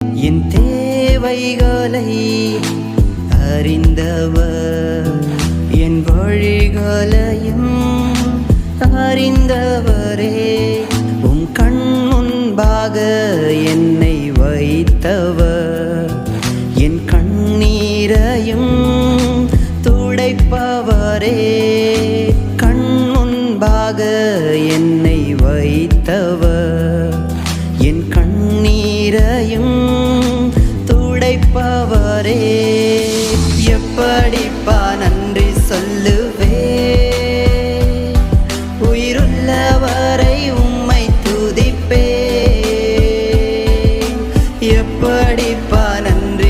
என் தேவைகளை அறிந்தவர் என் வழிகளையும் அறிந்தவரே. உம் கண் முன்பாக என்னை வைத்தவர் என் கண்ணீரையும் துடைப்பவரே. கண் முன்பாக என்னை வைத்தவர் கண்ணீரையும் துடைப்பவரே. எப்படிப்பா நன்றி சொல்லுவே? உயிருள்ளவரை உம்மை துதிப்பே எப்படிப்பா நன்றி